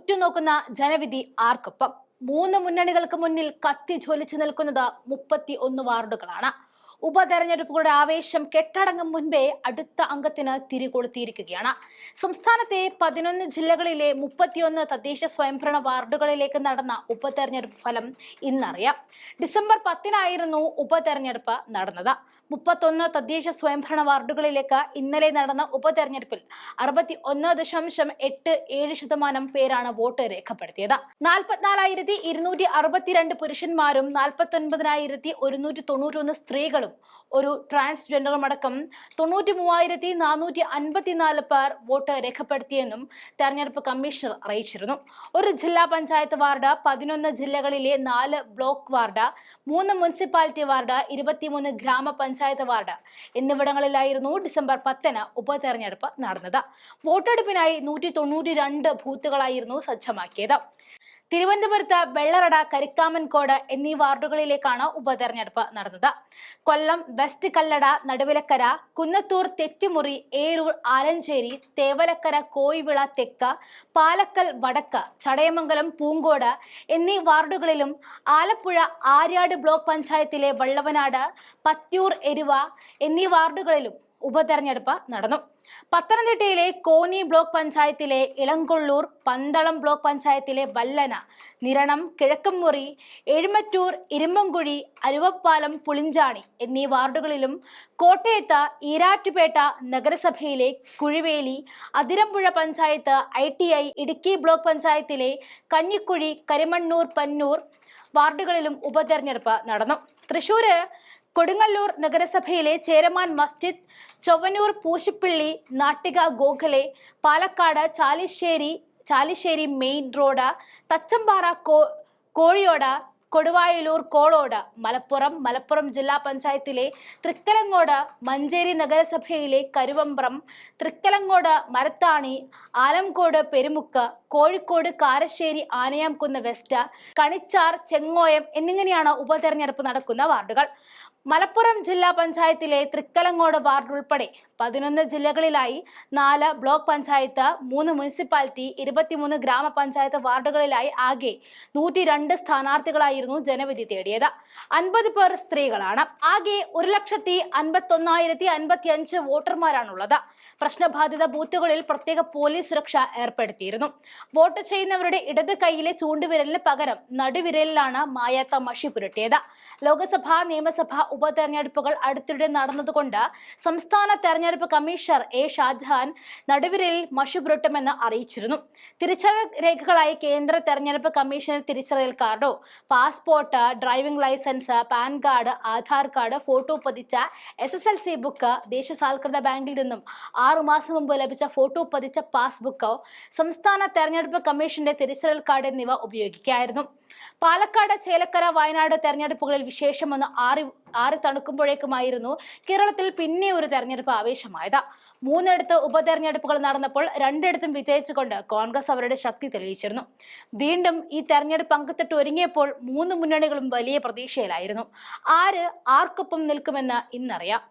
ഉറ്റുനോക്കുന്ന ജനവിധി ആർക്കൊപ്പം? മൂന്ന് മുന്നണികൾക്ക് മുന്നിൽ കത്തി ജ്വലിച്ചു നിൽക്കുന്നത് മുപ്പത്തി ഒന്ന് വാർഡുകളാണ്. ഉപതെരഞ്ഞെടുപ്പുകളുടെ ആവേശം കെട്ടടങ്ങും മുൻപേ അടുത്ത അംഗത്തിന് തിരികൊളുത്തിയിരിക്കുകയാണ്. സംസ്ഥാനത്തെ പതിനൊന്ന് ജില്ലകളിലെ മുപ്പത്തിയൊന്ന് തദ്ദേശ സ്വയംഭരണ വാർഡുകളിലേക്ക് നടന്ന ഉപതെരഞ്ഞെടുപ്പ് ഫലം ഇന്നറിയാം. ഡിസംബർ പത്തിനായിരുന്നു ഉപതെരഞ്ഞെടുപ്പ് നടന്നത്. മുപ്പത്തൊന്ന് തദ്ദേശ സ്വയംഭരണ വാർഡുകളിലേക്ക് ഇന്നലെ നടന്ന ഉപതെരഞ്ഞെടുപ്പിൽ അറുപത്തി ഒന്ന് ദശാംശം എട്ട് ഏഴ് ശതമാനം പേരാണ് വോട്ട് രേഖപ്പെടുത്തിയത്. നാൽപ്പത്തിനാലായിരത്തി ഇരുന്നൂറ്റി അറുപത്തിരണ്ട് പുരുഷന്മാരും നാൽപ്പത്തി ഒൻപതിനായിരത്തി ഒരുന്നൂറ്റി തൊണ്ണൂറ്റൊന്ന് സ്ത്രീകളും ഒരു ട്രാൻസ്ജെൻഡറും അടക്കം തൊണ്ണൂറ്റി മൂവായിരത്തി നാനൂറ്റി അൻപത്തിനാല് പേർ വോട്ട് രേഖപ്പെടുത്തിയെന്നും തെരഞ്ഞെടുപ്പ് കമ്മീഷണർ അറിയിച്ചിരുന്നു. ഒരു ജില്ലാ പഞ്ചായത്ത് വാർഡ് പതിനൊന്ന് ജില്ലകളിലെ നാല് ബ്ലോക്ക് വാർഡ് മൂന്ന് മുനിസിപ്പാലിറ്റി വാർഡ് ഇരുപത്തിമൂന്ന് ഗ്രാമപഞ്ചായത്ത് വാർഡ് എന്നിവിടങ്ങളിലായിരുന്നു ഡിസംബർ പത്തിന് ഉപതെരഞ്ഞെടുപ്പ് നടന്നത്. വോട്ടെടുപ്പിനായി നൂറ്റി തൊണ്ണൂറ്റി രണ്ട് ബൂത്തുകളായിരുന്നു സജ്ജമാക്കിയത്. തിരുവനന്തപുരത്ത് വെള്ളറട കരിക്കാമൻകോട് എന്നീ വാർഡുകളിലേക്കാണ് ഉപതെരഞ്ഞെടുപ്പ് നടന്നത്. കൊല്ലം വെസ്റ്റ് കല്ലട നടുവിലക്കര കുന്നത്തൂർ തെറ്റുമുറി ഏരൂർ ആലഞ്ചേരി തേവലക്കര കോയിവിള തെക്ക് പാലക്കൽ വടക്ക് ചടയമംഗലം പൂങ്കോട് എന്നീ വാർഡുകളിലും ആലപ്പുഴ ആര്യാട് ബ്ലോക്ക് പഞ്ചായത്തിലെ വള്ളവനാട് പത്യൂർ എരുവ എന്നീ വാർഡുകളിലും ഉപതെരഞ്ഞെടുപ്പ് നടന്നു. പത്തനംതിട്ടയിലെ കോന്നി ബ്ലോക്ക് പഞ്ചായത്തിലെ ഇളങ്കൊള്ളൂർ പന്തളം ബ്ലോക്ക് പഞ്ചായത്തിലെ വല്ലന നിരണം കിഴക്കുംമുറി എഴുമറ്റൂർ ഇരുമ്പൻകുഴി അരുവപ്പാലം പുളിഞ്ചാണി എന്നീ വാർഡുകളിലും കോട്ടയത്ത് ഈരാറ്റുപേട്ട നഗരസഭയിലെ Kuzhiveli Athirampuzha panchayat I T I Idukki block പഞ്ചായത്തിലെ കഞ്ഞിക്കുഴി കരിമണ്ണൂർ പന്നൂർ വാർഡുകളിലും ഉപതെരഞ്ഞെടുപ്പ് നടന്നു. തൃശൂര് കൊടുങ്ങല്ലൂർ നഗരസഭയിലെ ചേരമാൻ മസ്ജിദ് ചൊവ്വനൂർ പൂശിപ്പിള്ളി നാട്ടിക ഗോഖലെ പാലക്കാട് ചാലിശ്ശേരി ചാലിശ്ശേരി മെയിൻ റോഡ് തച്ചമ്പാറ കോ കോഴിയോട് കൊടുവായൂർ കോളോട് മലപ്പുറം മലപ്പുറം ജില്ലാ പഞ്ചായത്തിലെ തൃക്കലങ്ങോട് മഞ്ചേരി നഗരസഭയിലെ കരുവമ്പ്രം തൃക്കലങ്ങോട് മരത്താണി ആലംകോട് പെരുമുക്ക് കോഴിക്കോട് കാരശ്ശേരി ആനയാംകുന്ന് വെസ്റ്റ് കണിച്ചാർ ചെങ്ങോയം എന്നിങ്ങനെയാണ് ഉപതെരഞ്ഞെടുപ്പ് നടക്കുന്ന വാർഡുകൾ. മലപ്പുറം ജില്ലാ പഞ്ചായത്തിലെ തൃക്കലങ്ങോട് വാർഡ് ഉൾപ്പെടെ പതിനൊന്ന് ജില്ലകളിലായി നാല് ബ്ലോക്ക് പഞ്ചായത്ത് മൂന്ന് മുനിസിപ്പാലിറ്റി ഇരുപത്തിമൂന്ന് ഗ്രാമപഞ്ചായത്ത് വാർഡുകളിലായി ആകെ നൂറ്റി രണ്ട് സ്ഥാനാർത്ഥികളായിരുന്നു ജനവിധി തേടിയത്. അൻപത് പേർ സ്ത്രീകളാണ്. ആകെ ഒരു ലക്ഷത്തി അൻപത്തി വോട്ടർമാരാണുള്ളത്. പ്രശ്നബാധിത ബൂത്തുകളിൽ പ്രത്യേക പോലീസ് സുരക്ഷ ഏർപ്പെടുത്തിയിരുന്നു. വോട്ട് ചെയ്യുന്നവരുടെ ഇടത് കൈയിലെ ചൂണ്ടുവിരലിന് പകരം നടുവിരലിലാണ് മായാത്ത മഷി പുരട്ടിയത്. ലോക്സഭാ നിയമസഭാ ഉപതെരഞ്ഞെടുപ്പുകൾ അടുത്തിടെ നടന്നതുകൊണ്ട് സംസ്ഥാന തെരഞ്ഞെടുപ്പ് കമ്മീഷണർ എ ഷാജഹാൻ നടുവിരലിൽ മഷി പുരട്ടുമെന്ന് അറിയിച്ചിരുന്നു. തിരിച്ചറിയൽ രേഖകളായി കേന്ദ്ര തെരഞ്ഞെടുപ്പ് കമ്മീഷണർ തിരിച്ചറിയൽ കാർഡോ passport driving licence PAN card Aadhaar card photo പതിച്ച S S L C book ദേശസാൽകൃത ബാങ്കിൽ നിന്നും ആറുമാസം മുമ്പ് ലഭിച്ച ഫോട്ടോ പതിച്ച പാസ്ബുക്കോ സംസ്ഥാന തെരഞ്ഞെടുപ്പ് കമ്മീഷന്റെ തിരിച്ചറിയൽ കാർഡ് എന്നിവ ഉപയോഗിക്കായിരുന്നു. പാലക്കാട് ചേലക്കര വയനാട് തെരഞ്ഞെടുപ്പുകളിൽ വിശേഷമൊന്ന് ആറി ആറി തണുക്കുമ്പോഴേക്കുമായിരുന്നു കേരളത്തിൽ പിന്നെ ഒരു തെരഞ്ഞെടുപ്പ് ആവേശമായത്. മൂന്നിടത്ത് ഉപതെരഞ്ഞെടുപ്പുകൾ നടന്നപ്പോൾ രണ്ടിടത്തും വിജയിച്ചുകൊണ്ട് കോൺഗ്രസ് അവരുടെ ശക്തി തെളിയിച്ചിരുന്നു. വീണ്ടും ഈ തെരഞ്ഞെടുപ്പ് അങ്കത്തിട്ട് ഒരുങ്ങിയപ്പോൾ മൂന്ന് മുന്നണികളും വലിയ പ്രതീക്ഷയിലായിരുന്നു. ആര് ആർക്കൊപ്പം നിൽക്കുമെന്ന് ഇന്നറിയാം.